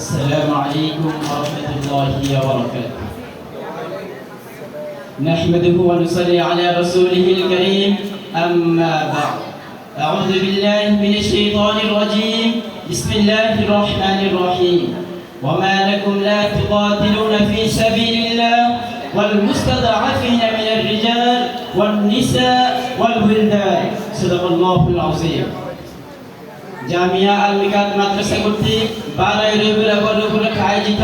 السلام عليكم ورحمة الله وبركاته نحمده ونصلي على رسوله الكريم أما بعد أعوذ بالله من الشيطان الرجيم بسم الله الرحمن الرحيم وما لكم لا تقاتلون في سبيل الله والمستضعفين من الرجال والنساء والولدان صدق الله العظيم জামিয়া আল মিকাত মাদ্রাসা কর্তৃক বারোই রবিউল উপলক্ষে আয়োজিত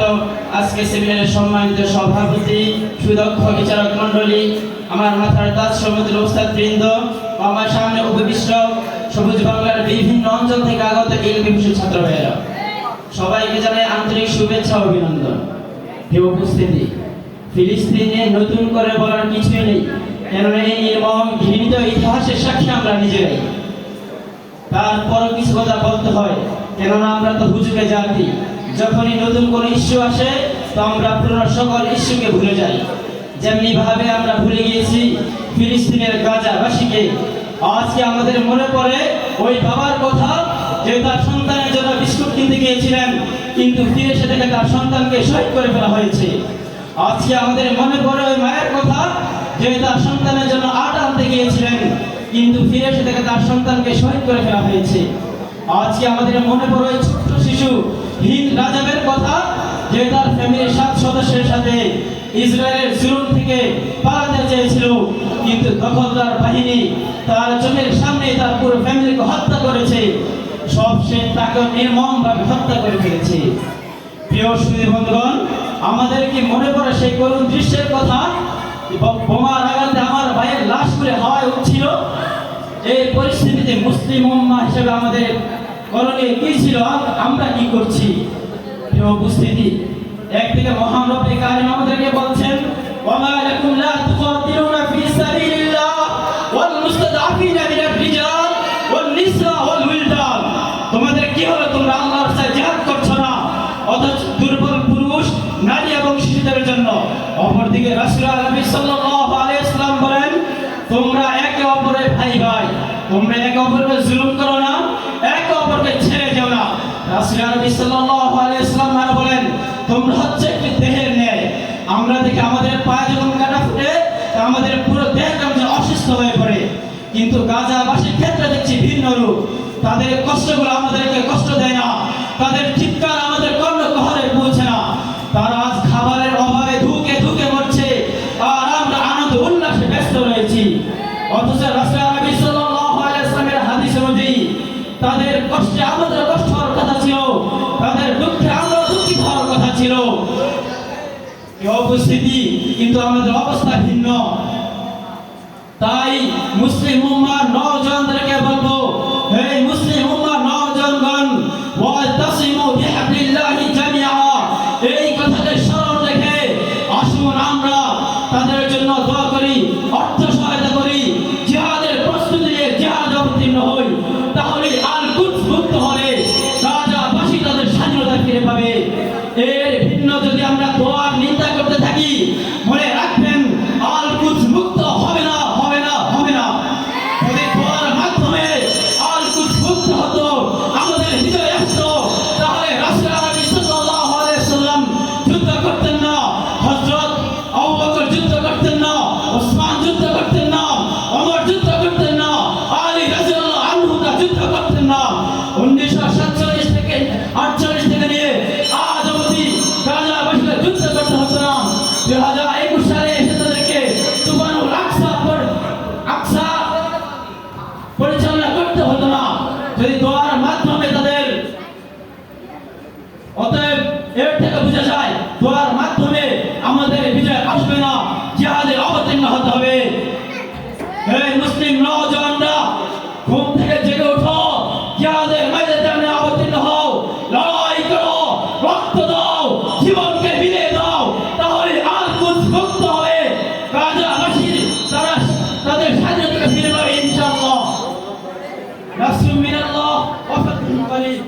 আজকে সেমিনারের সম্মানিত সভাপতি, সুদক্ষ বিচারক মণ্ডলী, আমার মাথার তাজ সমুদ্র ওস্তাদ বৃন্দ আমার সামনে উপবিষ্ট সবুজ বাংলার বিভিন্ন অঞ্চল থেকে আগত ইলমি বিশেষ ছাত্র ভাইয়েরা। সবাইকে জানাই আন্তরিক শুভেচ্ছা অভিনন্দন। প্রিয় উপস্থিতি, ফিলিস্তিনে নতুন করে বলার কিছুই নেই, কেননা এই নির্মম ঘৃণিত ইতিহাসের সাক্ষী আমরা নিজেরাই। তারপরও কিছু কথা বলতে হয়। কেননা আমরা তো হুজুকে জাতি। যখনই নতুন কোনো ইস্যু আসে, তো আমরা পুরো সকল ইস্যুকে ভুলে যাই। যেমনি ভাবে আমরা ভুলে গিয়েছি ফিলিস্তিনের গাজাবাসীকে, আজকে আমাদের মনে পড়ে ওই বাবার কথা যে তার সন্তানের জন্য বিস্কুট কিনতে গিয়েছিলেন, কিন্তু ফিরে এসে থেকে তার সন্তানকে শহীদ করে ফেলা হয়েছে। আজকে আমাদের মনে পড়ে ওই মায়ের কথা যে তার সন্তানের জন্য আট আনতে গিয়েছিলেন, কিন্তু ফিরে এসে থেকে তার সন্তানকে শহীদ করে ফেলা হয়েছে। আজকে আমাদের মনে পড়ে ছোট্ট শিশু, হিন্দ রাজাবের কথা, যে তার ফ্যামিলির সাত সদস্যের সাথে ইসরায়েলের জুলুম থেকে পালাতে চেয়েছিল। কিন্তু দখলদার বাহিনী তার চোখের সামনে তার পুরো ফ্যামিলিকে হত্যা করেছে। সব সে তাকে নির্মমভাবে হত্যা করে ফেলেছে। প্রিয় সুধী বন্ধুগণ, আমাদের কি মনে পড়ে সেই করুণ দৃশ্যের কথা? বোমার আঘাতে আমার ভাইয়ের লাশ করে হাওয়ায় উঠছিল? এই পরিস্থিতিতে মুসলিম উম্মা হিসেবে আমাদের করণীয় কি ছিল আম- আমরা কি করছি? উপস্থিতি একদিকে মহান রব্বে কারিম আমাদেরকে বলছেন লাকুম লা তুকাতিলুনা ফি সাবিলিল্লাহ ওয়াল মুস্তাদআফিনা মিনার রিজাল ওয়ান নিসা ওয়াল উইলদান। তোমাদের কি হলো? তোমরা আল্লাহর জিহাদ করছ না? অথচ দুর্বল পুরুষ, নারী এবং শিশুদের জন্য। অপরদিকে নবী সাল্লাল্লাহু তোমরা একে অপরকে জুলুম করো না, একে অপরকে ছেড়ে যাও না। রাসূলুল্লাহ নবী সাল্লাল্লাহু আলাইহি সাল্লাম আর বলেন, তোমরা হচ্ছে একটি দেহের ন্যায়। আমরা দেখি আমাদের পায়ে যখন কাটা ফুটে আমাদের পুরো দেহ কেমন অসুস্থ হয়ে পড়ে। কিন্তু গাজাবাসীর ক্ষেত্রে দেখছি ভিন্ন রূপ। তাদের কষ্টগুলো আমাদেরকে কষ্ট দেয় না। তাদের চিৎকার আমাদের কষ্টে আমাদের কষ্ট হওয়ার কথা ছিল। তাদের দুঃখে আমরা দুঃখিত হওয়ার কথা ছিল। অবস্থিতি কিন্তু আমাদের অবস্থা ভিন্ন। তাই মুসলিম উম্মার নওজওয়ানদেরকে জিহাদের ময়দানে অবতীর্ণ হও, লড়াই করো, রক্ত দাও, জীবনকে বিলিয়ে দাও, তাহলে আর কুছ মুক্ত হয়ে গাজাবাসী তারা তাদের স্বাধীনতা ফিরে পাবে ইনশাআল্লাহ। নাসরুম মিনাল্লাহ ওয়া ফাতহুন করিম